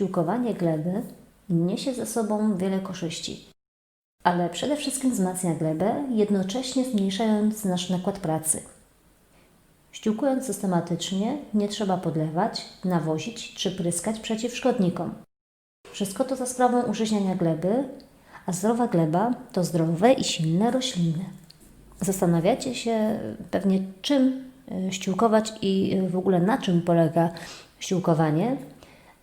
Ściółkowanie gleby niesie ze sobą wiele korzyści, ale przede wszystkim wzmacnia glebę, jednocześnie zmniejszając nasz nakład pracy. Ściółkując systematycznie, nie trzeba podlewać, nawozić czy pryskać przeciw szkodnikom. Wszystko to za sprawą użyźniania gleby, a zdrowa gleba to zdrowe i silne rośliny. Zastanawiacie się pewnie, czym e, ściółkować i e, w ogóle na czym polega ściółkowanie.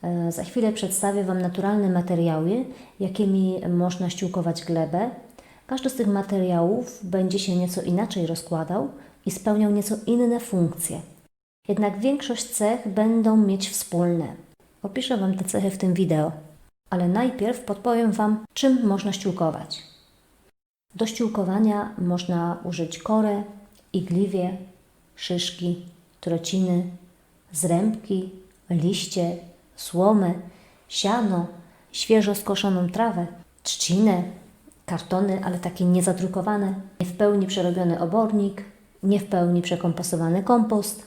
E, Za chwilę przedstawię Wam naturalne materiały, jakimi można ściółkować glebę. Każdy z tych materiałów będzie się nieco inaczej rozkładał i spełniał nieco inne funkcje. Jednak większość cech będą mieć wspólne. Opiszę Wam te cechy w tym wideo, ale najpierw podpowiem Wam, czym można ściółkować. Do ściółkowania można użyć korę, igliwie, szyszki, trociny, zrębki, liście, słomę, siano, świeżo skoszoną trawę, trzcinę, kartony, ale takie niezadrukowane, nie w pełni przerobiony obornik, nie w pełni przekompostowany kompost,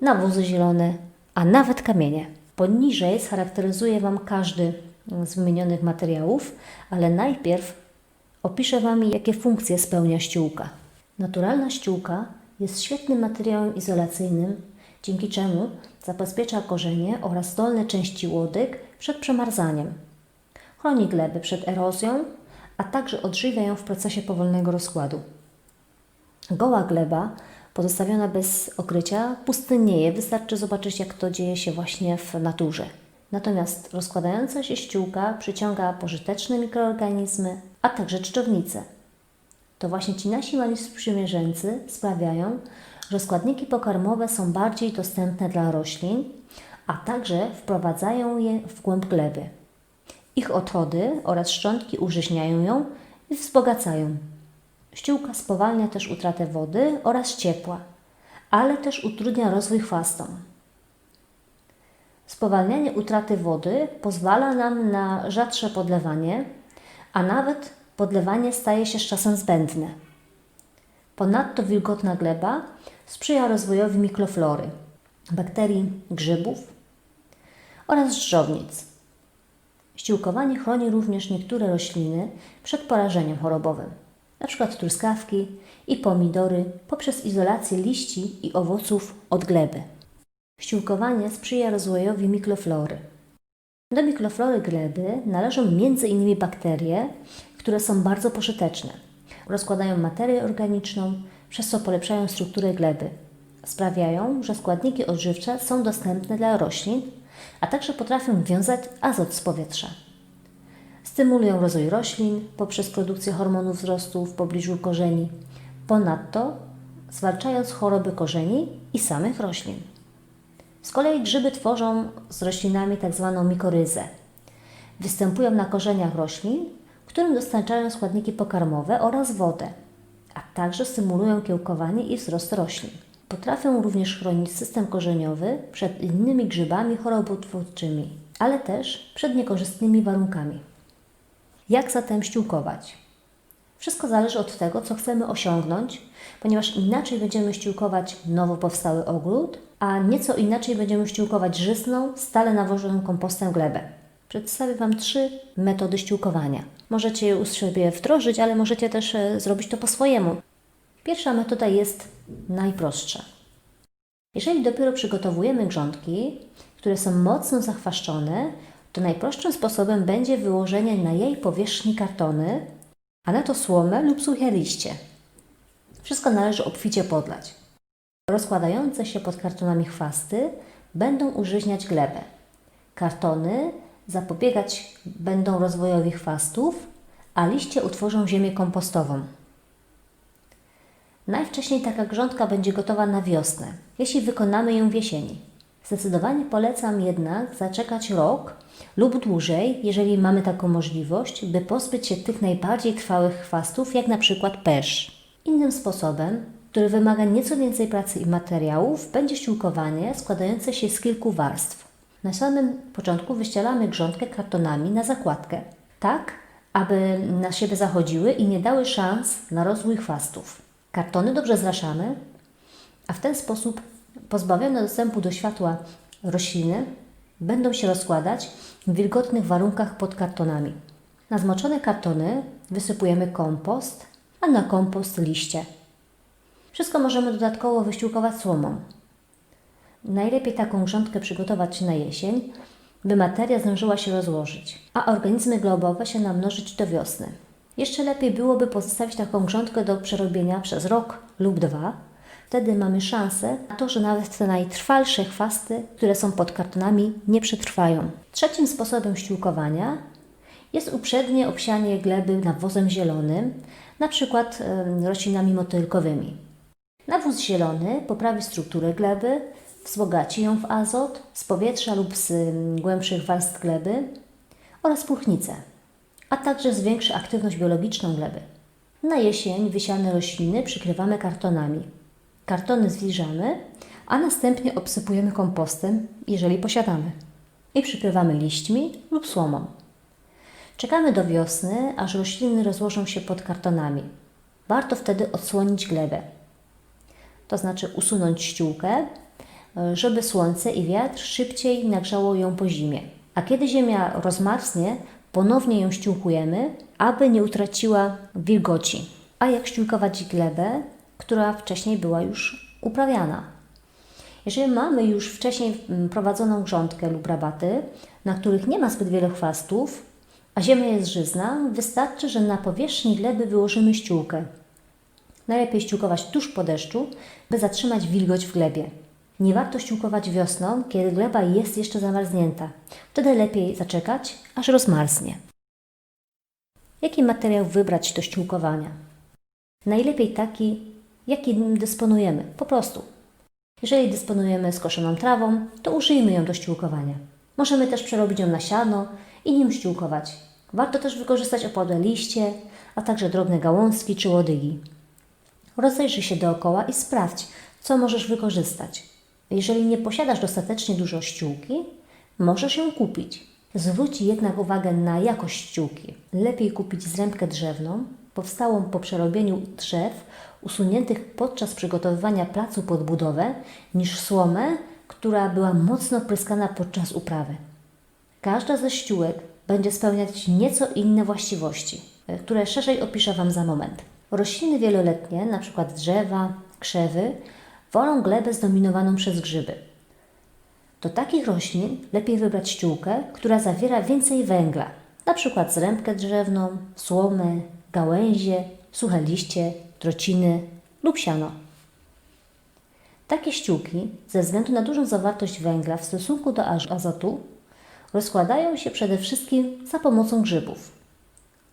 nawozy zielone, a nawet kamienie. Poniżej scharakteryzuję Wam każdy z wymienionych materiałów, ale najpierw Opiszę Wam, jakie funkcje spełnia ściółka. Naturalna ściółka jest świetnym materiałem izolacyjnym, dzięki czemu zabezpiecza korzenie oraz dolne części łodyg przed przemarzaniem. Chroni glebę przed erozją, a także odżywia ją w procesie powolnego rozkładu. Goła gleba, pozostawiona bez okrycia, pustynnieje. Wystarczy zobaczyć, jak to dzieje się właśnie w naturze. Natomiast rozkładająca się ściółka przyciąga pożyteczne mikroorganizmy, a także czczownice. To właśnie ci nasi mali sprzymierzeńcy sprawiają, że składniki pokarmowe są bardziej dostępne dla roślin, a także wprowadzają je w głąb gleby. Ich odchody oraz szczątki użyźniają ją i wzbogacają. Ściółka spowalnia też utratę wody oraz ciepła, ale też utrudnia rozwój chwastom. Spowalnianie utraty wody pozwala nam na rzadsze podlewanie, a nawet podlewanie staje się z czasem zbędne. Ponadto wilgotna gleba sprzyja rozwojowi mikroflory, bakterii, grzybów oraz drżownic. Ściółkowanie chroni również niektóre rośliny przed porażeniem chorobowym, np. truskawki i pomidory poprzez izolację liści i owoców od gleby. Ściółkowanie sprzyja rozwojowi mikroflory. Do mikroflory gleby należą m.in. bakterie, które są bardzo pożyteczne. Rozkładają materię organiczną, przez co polepszają strukturę gleby. Sprawiają, że składniki odżywcze są dostępne dla roślin, a także potrafią wiązać azot z powietrza. Stymulują rozwój roślin poprzez produkcję hormonów wzrostu w pobliżu korzeni. Ponadto zwalczając choroby korzeni i samych roślin. Z kolei grzyby tworzą z roślinami tzw. mikoryzę. Występują na korzeniach roślin, którym dostarczają składniki pokarmowe oraz wodę, a także stymulują kiełkowanie i wzrost roślin. Potrafią również chronić system korzeniowy przed innymi grzybami chorobotwórczymi, ale też przed niekorzystnymi warunkami. Jak zatem ściółkować? Wszystko zależy od tego, co chcemy osiągnąć, ponieważ inaczej będziemy ściółkować nowo powstały ogród, a nieco inaczej będziemy ściółkować żyzną, stale nawożoną kompostem glebę. Przedstawię Wam trzy metody ściółkowania. Możecie je u siebie wdrożyć, ale możecie też e, zrobić to po swojemu. Pierwsza metoda jest najprostsza. Jeżeli dopiero przygotowujemy grządki, które są mocno zachwaszczone, to najprostszym sposobem będzie wyłożenie na jej powierzchni kartony, a na to słomę lub suche liście. Wszystko należy obficie podlać. Rozkładające się pod kartonami chwasty będą użyźniać glebę. Kartony zapobiegać będą rozwojowi chwastów, a liście utworzą ziemię kompostową. Najwcześniej taka grządka będzie gotowa na wiosnę, jeśli wykonamy ją w jesieni. Zdecydowanie polecam jednak zaczekać rok lub dłużej, jeżeli mamy taką możliwość, by pozbyć się tych najbardziej trwałych chwastów, jak na przykład pesz. Innym sposobem, który wymaga nieco więcej pracy i materiałów, będzie ściółkowanie składające się z kilku warstw. Na samym początku wyścielamy grządkę kartonami na zakładkę, tak aby na siebie zachodziły i nie dały szans na rozwój chwastów. Kartony dobrze zraszamy, a w ten sposób pozbawione dostępu do światła rośliny będą się rozkładać w wilgotnych warunkach pod kartonami. Na zmoczone kartony wysypujemy kompost, a na kompost liście. Wszystko możemy dodatkowo wyściółkować słomą. Najlepiej taką grządkę przygotować na jesień, by materia zdążyła się rozłożyć, a organizmy globowe się namnożyć do wiosny. Jeszcze lepiej byłoby pozostawić taką grządkę do przerobienia przez rok lub dwa. Wtedy mamy szansę na to, że nawet te najtrwalsze chwasty, które są pod kartonami, nie przetrwają. Trzecim sposobem ściółkowania jest uprzednie obsianie gleby nawozem zielonym, na przykład roślinami motylkowymi. Nawóz zielony poprawi strukturę gleby, wzbogaci ją w azot z powietrza lub z mm, głębszych warstw gleby oraz próchnicę, a także zwiększy aktywność biologiczną gleby. Na jesień wysiane rośliny przykrywamy kartonami. Kartony zwilżamy, a następnie obsypujemy kompostem, jeżeli posiadamy, i przykrywamy liśćmi lub słomą. Czekamy do wiosny, aż rośliny rozłożą się pod kartonami. Warto wtedy odsłonić glebę to znaczy usunąć ściółkę, żeby słońce i wiatr szybciej nagrzało ją po zimie. A kiedy ziemia rozmarznie, ponownie ją ściółkujemy, aby nie utraciła wilgoci. A jak ściółkować glebę, która wcześniej była już uprawiana? Jeżeli mamy już wcześniej mm, prowadzoną grządkę lub rabaty, na których nie ma zbyt wiele chwastów, a ziemia jest żyzna, wystarczy, że na powierzchni gleby wyłożymy ściółkę. Najlepiej ściółkować tuż po deszczu, by zatrzymać wilgoć w glebie. Nie warto ściółkować wiosną, kiedy gleba jest jeszcze zamarznięta. Wtedy lepiej zaczekać, aż rozmarznie. Jaki materiał wybrać do ściółkowania? Najlepiej taki, jakim dysponujemy, po prostu. Jeżeli dysponujemy skoszoną trawą, to użyjmy ją do ściółkowania. Możemy też przerobić ją na siano i nim ściółkować. Warto też wykorzystać opłodłe liście, a także drobne gałązki czy łodygi. Rozejrzyj się dookoła i sprawdź, co możesz wykorzystać. Jeżeli nie posiadasz dostatecznie dużo ściółki, możesz ją kupić. Zwróć jednak uwagę na jakość ściółki. Lepiej kupić zrębkę drzewną, powstałą po przerobieniu drzew usuniętych podczas przygotowywania placu pod budowę, niż słomę, która była mocno pryskana podczas uprawy. Każda ze ściółek będzie spełniać nieco inne właściwości, e, które szerzej opiszę Wam za moment. Rośliny wieloletnie, np. drzewa, krzewy, wolą glebę zdominowaną przez grzyby. Do takich roślin lepiej wybrać ściółkę, która zawiera więcej węgla, np. zrębkę drzewną, słomę, gałęzie, suche liście, trociny lub siano. Takie ściółki, ze względu na dużą zawartość węgla w stosunku do az- azotu, rozkładają się przede wszystkim za pomocą grzybów,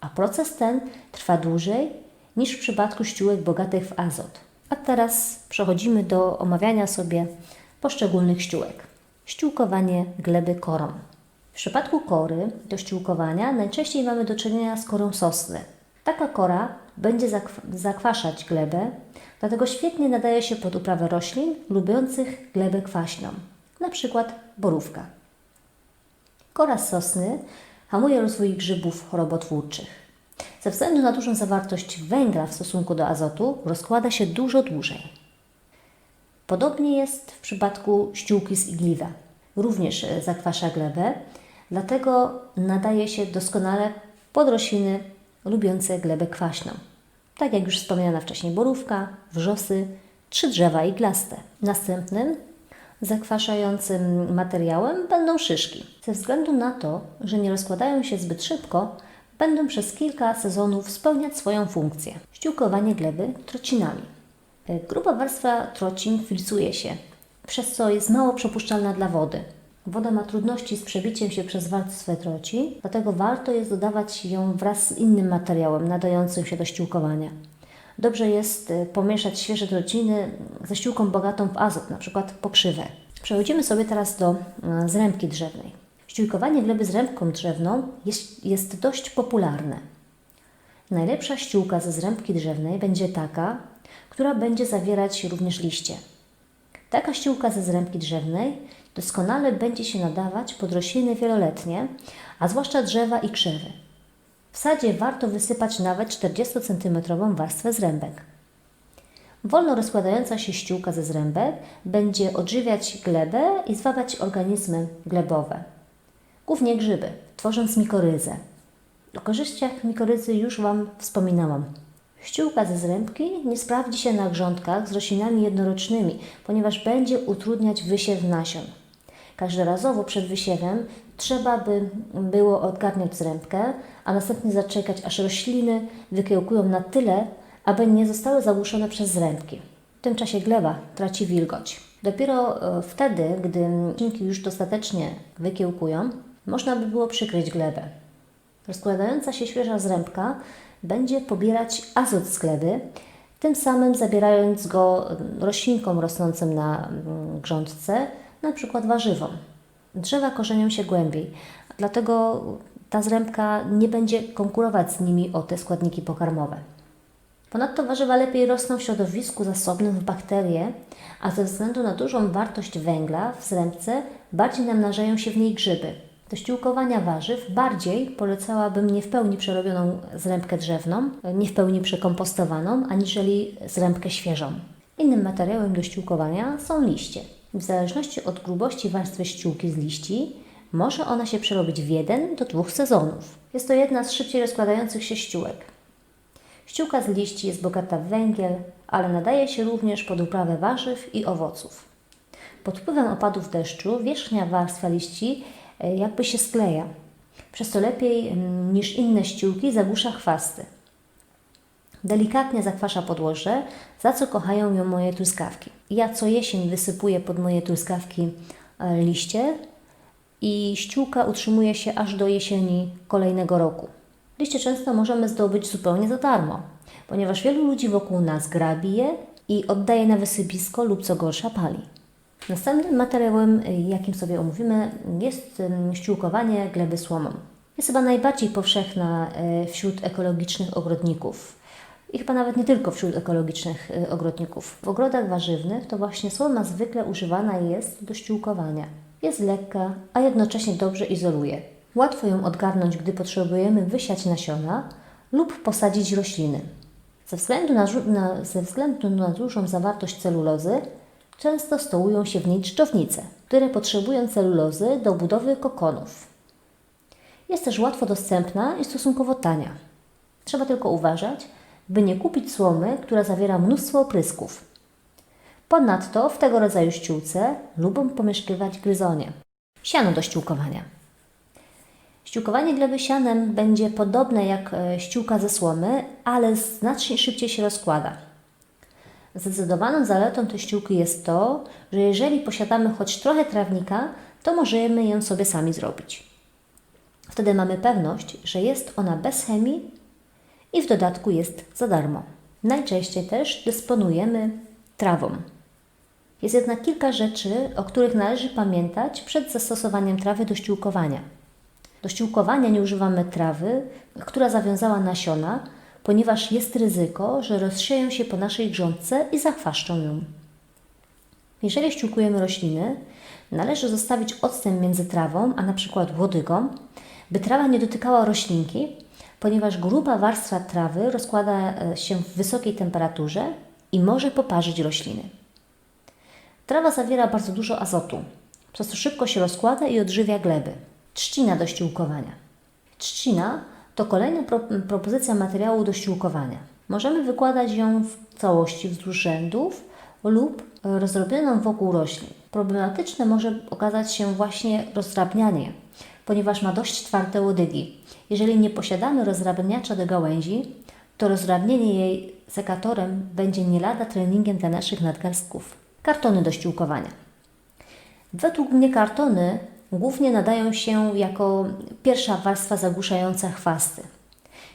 a proces ten trwa dłużej niż w przypadku ściółek bogatych w azot. A teraz przechodzimy do omawiania sobie poszczególnych ściółek. Ściółkowanie gleby korą. W przypadku kory do ściółkowania najczęściej mamy do czynienia z korą sosny. Taka kora będzie zakw- zakwaszać glebę, dlatego świetnie nadaje się pod uprawę roślin lubiących glebę kwaśną, przykład borówka. Kora sosny hamuje rozwój grzybów chorobotwórczych. Ze względu na dużą zawartość węgla w stosunku do azotu rozkłada się dużo dłużej. Podobnie jest w przypadku ściółki z igliwa. Również e, zakwasza glebę, dlatego nadaje się doskonale pod rośliny lubiące glebę kwaśną. Tak jak już wspomniana wcześniej borówka, wrzosy czy drzewa iglaste. Następnym zakwaszającym materiałem będą szyszki. Ze względu na to, że nie rozkładają się zbyt szybko, będą przez kilka sezonów spełniać swoją funkcję. Ściółkowanie gleby trocinami. E, Gruba warstwa trocin filtruje się, przez co jest mało przepuszczalna dla wody. Woda ma trudności z przebiciem się przez warstwę troci, dlatego warto jest dodawać ją wraz z innym materiałem nadającym się do ściółkowania. Dobrze jest e, pomieszać świeże trociny ze ściółką bogatą w azot, np. pokrzywę. Przechodzimy sobie teraz do e, zrębki drzewnej. Ściółkowanie gleby zrębką drzewną jest, jest dość popularne. Najlepsza ściółka ze zrębki drzewnej będzie taka, która będzie zawierać również liście. Taka ściółka ze zrębki drzewnej doskonale będzie się nadawać pod rośliny wieloletnie, a zwłaszcza drzewa i krzewy. W sadzie warto wysypać nawet 40 cm warstwę zrębek. Wolno rozkładająca się ściółka ze zrębek będzie odżywiać glebę i zwabiać organizmy glebowe, głównie grzyby, tworząc mikoryzę. O korzyściach mikoryzy już Wam wspominałam. Ściółka ze zrębki nie sprawdzi się na grządkach z roślinami jednorocznymi, ponieważ będzie utrudniać wysiew nasion. Każdorazowo przed wysiewem trzeba by było odgarniać zrębkę, a następnie zaczekać, aż rośliny wykiełkują na tyle, aby nie zostały zagłuszone przez zrębki. W tym czasie gleba traci wilgoć. Dopiero e, wtedy, gdy roślinki już dostatecznie wykiełkują, można by było przykryć glebę. Rozkładająca się świeża zrębka będzie pobierać azot z gleby, tym samym zabierając go roślinkom rosnącym na mm, grządce, na przykład warzywom. Drzewa korzenią się głębiej, dlatego ta zrębka nie będzie konkurować z nimi o te składniki pokarmowe. Ponadto warzywa lepiej rosną w środowisku zasobnym w bakterie, a ze względu na dużą wartość węgla w zrębce bardziej namnażają się w niej grzyby. Do ściółkowania warzyw bardziej polecałabym nie w pełni przerobioną zrębkę drzewną, nie w pełni przekompostowaną, aniżeli zrębkę świeżą. Innym materiałem do ściółkowania są liście. W zależności od grubości warstwy ściółki z liści, może ona się przerobić w jeden do dwóch sezonów. Jest to jedna z szybciej rozkładających się ściółek. Ściółka z liści jest bogata w węgiel, ale nadaje się również pod uprawę warzyw i owoców. Pod wpływem opadów deszczu wierzchnia warstwa liści jakby się skleja, przez co lepiej mm, niż inne ściółki zagłusza chwasty. Delikatnie zakwasza podłoże, za co kochają ją moje truskawki. Ja co jesień wysypuję pod moje truskawki e, liście i ściółka utrzymuje się aż do jesieni kolejnego roku. Liście często możemy zdobyć zupełnie za darmo, ponieważ wielu ludzi wokół nas grabi je i oddaje na wysypisko lub co gorsza pali. Następnym materiałem, jakim sobie omówimy, jest ściółkowanie gleby słomą. Jest chyba najbardziej powszechna e, wśród ekologicznych ogrodników. I chyba nawet nie tylko wśród ekologicznych e, ogrodników. W ogrodach warzywnych to właśnie słoma zwykle używana jest do ściółkowania. Jest lekka, a jednocześnie dobrze izoluje. Łatwo ją odgarnąć, gdy potrzebujemy wysiać nasiona lub posadzić rośliny. Ze względu na, na, ze względu na dużą zawartość celulozy, często stołują się w niej dżdżownice, które potrzebują celulozy do budowy kokonów. Jest też łatwo dostępna i stosunkowo tania. Trzeba tylko uważać, by nie kupić słomy, która zawiera mnóstwo oprysków. Ponadto w tego rodzaju ściółce lubią pomieszkiwać gryzonie. Siano do ściółkowania. Ściółkowanie gleby sianem będzie podobne jak e, ściółka ze słomy, ale znacznie szybciej się rozkłada. Zdecydowaną zaletą tej ściółki jest to, że jeżeli posiadamy choć trochę trawnika, to możemy ją sobie sami zrobić. Wtedy mamy pewność, że jest ona bez chemii i w dodatku jest za darmo. Najczęściej też dysponujemy trawą. Jest jednak kilka rzeczy, o których należy pamiętać przed zastosowaniem trawy do ściółkowania. Do ściółkowania nie używamy trawy, która zawiązała nasiona, ponieważ jest ryzyko, że rozsieją się po naszej grządce i zachwaszczą ją. Jeżeli ściółkujemy rośliny, należy zostawić odstęp między trawą, a przykład łodygą, by trawa nie dotykała roślinki, ponieważ gruba warstwa trawy rozkłada e, się w wysokiej temperaturze i może poparzyć rośliny. Trawa zawiera bardzo dużo azotu, przez co szybko się rozkłada i odżywia gleby. Trzcina do ściółkowania. Trzcina to kolejna pro, propozycja materiału do ściółkowania. Możemy wykładać ją w całości wzdłuż rzędów lub rozrobioną wokół roślin. Problematyczne może okazać się właśnie rozdrabnianie, ponieważ ma dość twarde łodygi. Jeżeli nie posiadamy rozdrabniacza do gałęzi, to rozdrabnienie jej sekatorem będzie nie lada treningiem dla naszych nadgarstków. Kartony do ściółkowania. Według mnie kartony głównie nadają się jako pierwsza warstwa zagłuszająca chwasty.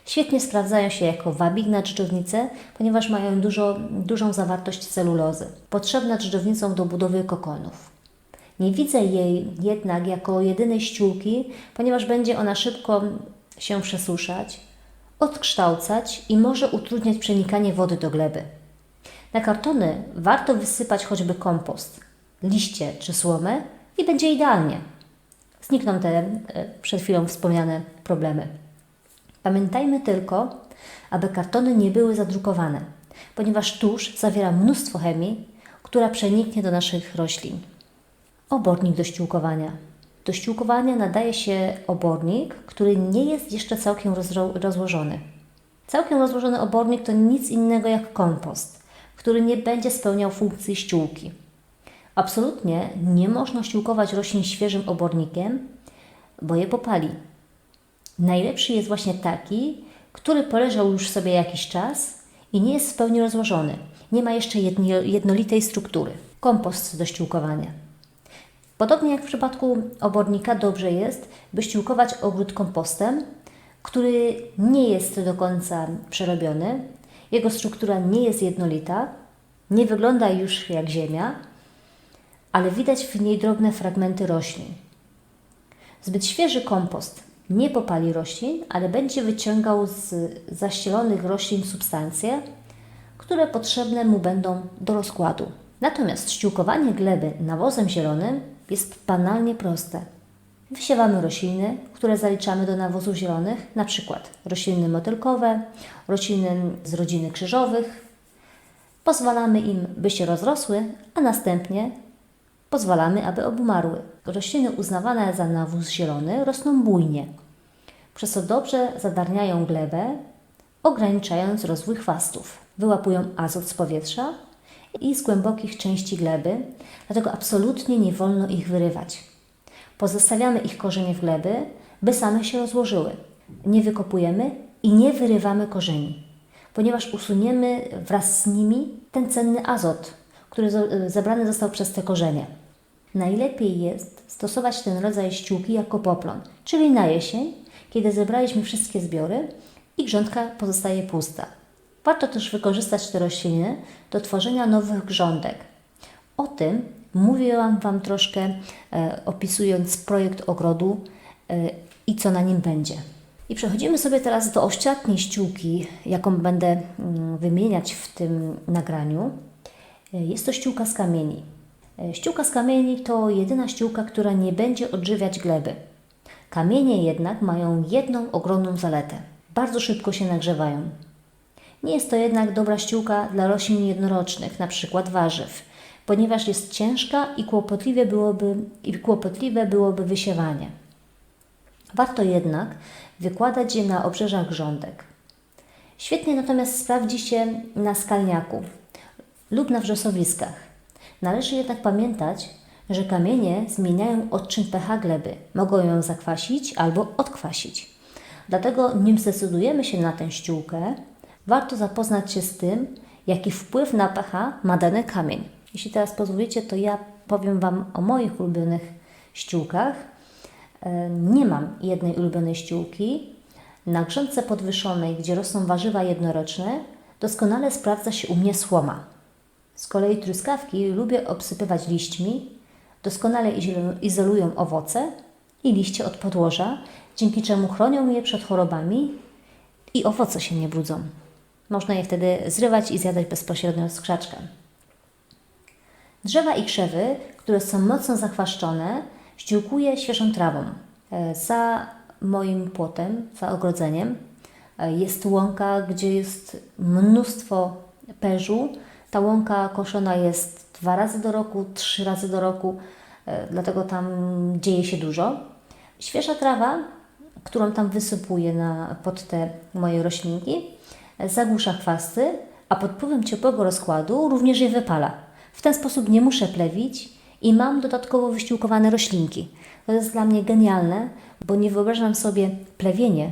Świetnie sprawdzają się jako wabik na dżdżownicę, ponieważ mają dużo, dużą zawartość celulozy, potrzebna dżdżownicom do budowy kokonów. Nie widzę jej jednak jako jedynej ściółki, ponieważ będzie ona szybko się przesuszać, odkształcać i może utrudniać przenikanie wody do gleby. Na kartony warto wysypać choćby kompost, liście czy słomę i będzie idealnie znikną te e, przed chwilą wspomniane problemy. Pamiętajmy tylko, aby kartony nie były zadrukowane, ponieważ tusz zawiera mnóstwo chemii, która przeniknie do naszych roślin. Obornik do ściółkowania. Do ściółkowania nadaje się obornik, który nie jest jeszcze całkiem rozłożony. Całkiem rozłożony obornik to nic innego jak kompost, który nie będzie spełniał funkcji ściółki. Absolutnie nie można ściółkować roślin świeżym obornikiem, bo je popali. Najlepszy jest właśnie taki, który poleżał już sobie jakiś czas i nie jest w pełni rozłożony. Nie ma jeszcze jednolitej struktury. Kompost do ściółkowania. Podobnie jak w przypadku obornika, dobrze jest, by ściółkować ogród kompostem, który nie jest do końca przerobiony. Jego struktura nie jest jednolita, nie wygląda już jak ziemia, ale widać w niej drobne fragmenty roślin. Zbyt świeży kompost nie popali roślin, ale będzie wyciągał z zaścielonych roślin substancje, które potrzebne mu będą do rozkładu. Natomiast ściółkowanie gleby nawozem zielonym jest banalnie proste. Wysiewamy rośliny, które zaliczamy do nawozów zielonych, przykład rośliny motylkowe, rośliny z rodziny krzyżowych. Pozwalamy im, by się rozrosły, a następnie pozwalamy, aby obumarły. Rośliny uznawane za nawóz zielony rosną bujnie, przez co dobrze zadarniają glebę, ograniczając rozwój chwastów. Wyłapują azot z powietrza i z głębokich części gleby, dlatego absolutnie nie wolno ich wyrywać. Pozostawiamy ich korzenie w gleby, by same się rozłożyły. Nie wykopujemy i nie wyrywamy korzeni, ponieważ usuniemy wraz z nimi ten cenny azot, który zo- zebrany został przez te korzenie. Najlepiej jest stosować ten rodzaj ściółki jako poplon, czyli na jesień, kiedy zebraliśmy wszystkie zbiory i grządka pozostaje pusta. Warto też wykorzystać te rośliny do tworzenia nowych grządek. O tym mówiłam Wam troszkę e, opisując projekt ogrodu e, i co na nim będzie. I przechodzimy sobie teraz do ostatniej ściółki, jaką będę mm, wymieniać w tym nagraniu. E, Jest to ściółka z kamieni. E, Ściółka z kamieni to jedyna ściółka, która nie będzie odżywiać gleby. Kamienie jednak mają jedną ogromną zaletę. Bardzo szybko się nagrzewają. Nie jest to jednak dobra ściółka dla roślin jednorocznych, np. warzyw, ponieważ jest ciężka i kłopotliwe byłoby, i kłopotliwe byłoby wysiewanie. Warto jednak wykładać je na obrzeżach grządek. Świetnie natomiast sprawdzi się na skalniaku lub na wrzosowiskach. Należy jednak pamiętać, że kamienie zmieniają odczyn pH gleby, mogą ją zakwasić albo odkwasić. Dlatego, nim zdecydujemy się na tę ściółkę, warto zapoznać się z tym, jaki wpływ na pH ma dany kamień. Jeśli teraz pozwolicie, to ja powiem Wam o moich ulubionych ściółkach. E, Nie mam jednej ulubionej ściółki. Na grządce podwyższonej, gdzie rosną warzywa jednoroczne, doskonale sprawdza się u mnie słoma. Z kolei truskawki lubię obsypywać liśćmi, doskonale izolu- izolują owoce i liście od podłoża, dzięki czemu chronią je przed chorobami i owoce się nie brudzą. Można je wtedy zrywać i zjadać bezpośrednio z krzaczka. Drzewa i krzewy, które są mocno zachwaszczone, ściółkuję świeżą trawą. E, Za moim płotem, za ogrodzeniem e, jest łąka, gdzie jest mnóstwo perzu. Ta łąka koszona jest dwa razy do roku, trzy razy do roku, e, dlatego tam dzieje się dużo. Świeża trawa, którą tam wysypuję na, pod te moje roślinki, e, zagłusza chwasty, a pod wpływem ciepłego rozkładu również je wypala. W ten sposób nie muszę plewić i mam dodatkowo wyściółkowane roślinki. To jest dla mnie genialne, bo nie wyobrażam sobie plewienie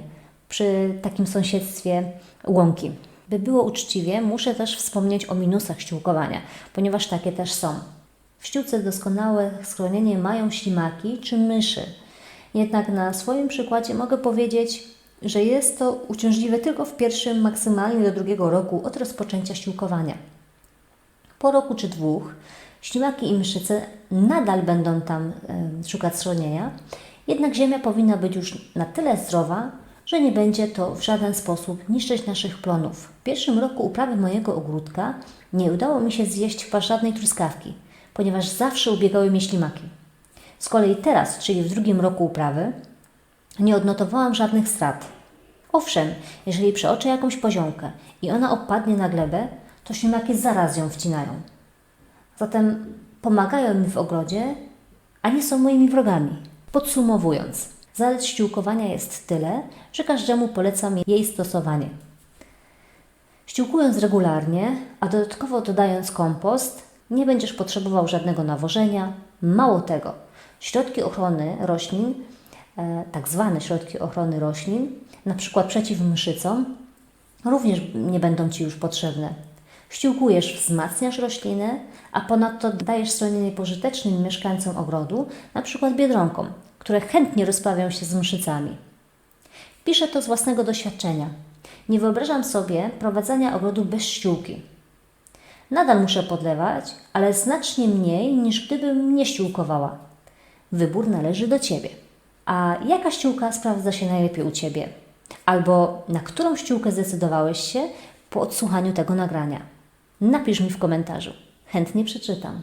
przy takim sąsiedztwie łąki. By było uczciwie, muszę też wspomnieć o minusach ściółkowania, ponieważ takie też są. W ściółce doskonałe schronienie mają ślimaki czy myszy. Jednak na swoim przykładzie mogę powiedzieć, że jest to uciążliwe tylko w pierwszym, maksymalnie do drugiego roku od rozpoczęcia ściółkowania. Po roku czy dwóch ślimaki i myszyce nadal będą tam e, szukać schronienia, jednak ziemia powinna być już na tyle zdrowa, że nie będzie to w żaden sposób niszczyć naszych plonów. W pierwszym roku uprawy mojego ogródka nie udało mi się zjeść żadnej truskawki, ponieważ zawsze ubiegały mnie ślimaki. Z kolei teraz, czyli w drugim roku uprawy, nie odnotowałam żadnych strat. Owszem, jeżeli przeoczę jakąś poziomkę i ona opadnie na glebę, to ślimaki zaraz ją wcinają. Zatem pomagają mi w ogrodzie, a nie są moimi wrogami. Podsumowując, zalet ściółkowania jest tyle, że każdemu polecam jej stosowanie. Ściółkując regularnie, a dodatkowo dodając kompost, nie będziesz potrzebował żadnego nawożenia. Mało tego, środki ochrony roślin, e, tak zwane środki ochrony roślin, na przykład przeciw mszycom, również nie będą Ci już potrzebne. Ściółkujesz, wzmacniasz rośliny, a ponadto dajesz schronienie pożytecznym mieszkańcom ogrodu, na przykład biedronkom, które chętnie rozprawią się z mszycami. Piszę to z własnego doświadczenia. Nie wyobrażam sobie prowadzenia ogrodu bez ściółki. Nadal muszę podlewać, ale znacznie mniej niż gdybym nie ściółkowała. Wybór należy do Ciebie. A jaka ściółka sprawdza się najlepiej u Ciebie? Albo na którą ściółkę zdecydowałeś się po odsłuchaniu tego nagrania? Napisz mi w komentarzu. Chętnie przeczytam.